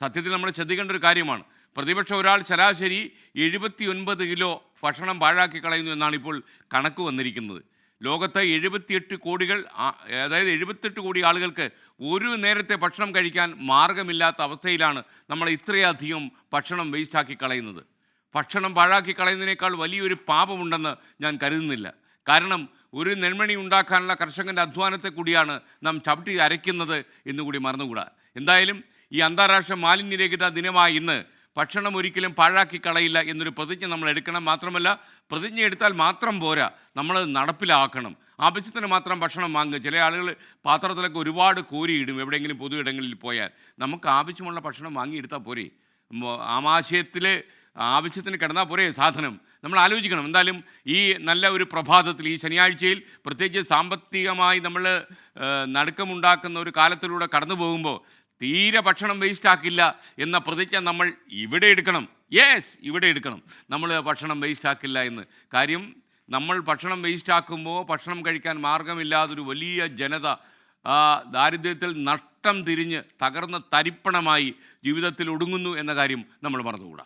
സത്യത്തിൽ നമ്മൾ ശ്രദ്ധിക്കേണ്ട ഒരു കാര്യമാണ്. പ്രതിപക്ഷം ഒരാൾ ശരാശരി എഴുപത്തി ഒൻപത് കിലോ ഭക്ഷണം പാഴാക്കി കളയുന്നു എന്നാണ് ഇപ്പോൾ കണക്ക് വന്നിരിക്കുന്നത്. ലോകത്തെ എഴുപത്തിയെട്ട് കോടികൾ അതായത് എഴുപത്തെട്ട് കോടി ആളുകൾക്ക് ഒരു നേരത്തെ ഭക്ഷണം കഴിക്കാൻ മാർഗമില്ലാത്ത അവസ്ഥയിലാണ് നമ്മൾ ഇത്രയധികം ഭക്ഷണം വേസ്റ്റാക്കി കളയുന്നത്. ഭക്ഷണം പാഴാക്കി കളയുന്നതിനേക്കാൾ വലിയൊരു പാപമുണ്ടെന്ന് ഞാൻ കരുതുന്നില്ല. കാരണം ഒരു നെൺമണി ഉണ്ടാക്കാനുള്ള കർഷകന്റെ അധ്വാനത്തെ കൂടിയാണ് നാം ചവിട്ടി അരയ്ക്കുന്നത് എന്നുകൂടി മറന്നുകൂടാ. എന്തായാലും ഈ അന്താരാഷ്ട്ര മാലിന്യരഹിത ദിനമായ ഇന്ന് ഭക്ഷണം ഒരിക്കലും പാഴാക്കി കളയില്ല എന്നൊരു പ്രതിജ്ഞ നമ്മൾ എടുക്കണം. മാത്രമല്ല പ്രതിജ്ഞ എടുത്താൽ മാത്രം പോരാ. നമ്മൾ നടപ്പിലാക്കണം. ആവശ്യത്തിന് മാത്രം ഭക്ഷണം വാങ്ങുക. ചില ആളുകൾ പാത്രത്തിലൊക്കെ ഒരുപാട് കോരിയിടും എവിടെയെങ്കിലും പൊതു ഇടങ്ങളിൽ പോയാൽ. നമുക്ക് ആവശ്യമുള്ള ഭക്ഷണം വാങ്ങിയെടുത്താൽ പോരെ. ആമാശയത്തിൽ ആവശ്യത്തിന് കിടന്നാൽ പോരെ സാധനം. നമ്മൾ ആലോചിക്കണം. എന്തായാലും ഈ നല്ല ഒരു പ്രഭാതത്തിൽ ഈ ശനിയാഴ്ചയിൽ പ്രത്യേകിച്ച് സാമ്പത്തികമായി നമ്മൾ നടുക്കമുണ്ടാക്കുന്ന ഒരു കാലത്തിലൂടെ കടന്നു പോകുമ്പോൾ തീരെ ഭക്ഷണം വേസ്റ്റ് ആക്കില്ല എന്ന പ്രതിജ്ഞ നമ്മൾ ഇവിടെ എടുക്കണം. യെസ് ഇവിടെ എടുക്കണം. നമ്മൾ ഭക്ഷണം വേസ്റ്റ് ആക്കില്ല എന്ന്. കാര്യം നമ്മൾ ഭക്ഷണം വേസ്റ്റ് ആക്കുമ്പോൾ ഭക്ഷണം കഴിക്കാൻ മാർഗമില്ലാതൊരു വലിയ ജനത ദാരിദ്ര്യത്തിൽ നട്ടം തിരിഞ്ഞ് തകർന്ന തരിപ്പണമായി ജീവിതത്തിൽ ഒടുങ്ങുന്നു എന്ന കാര്യം നമ്മൾ മറന്നുകൂടാ.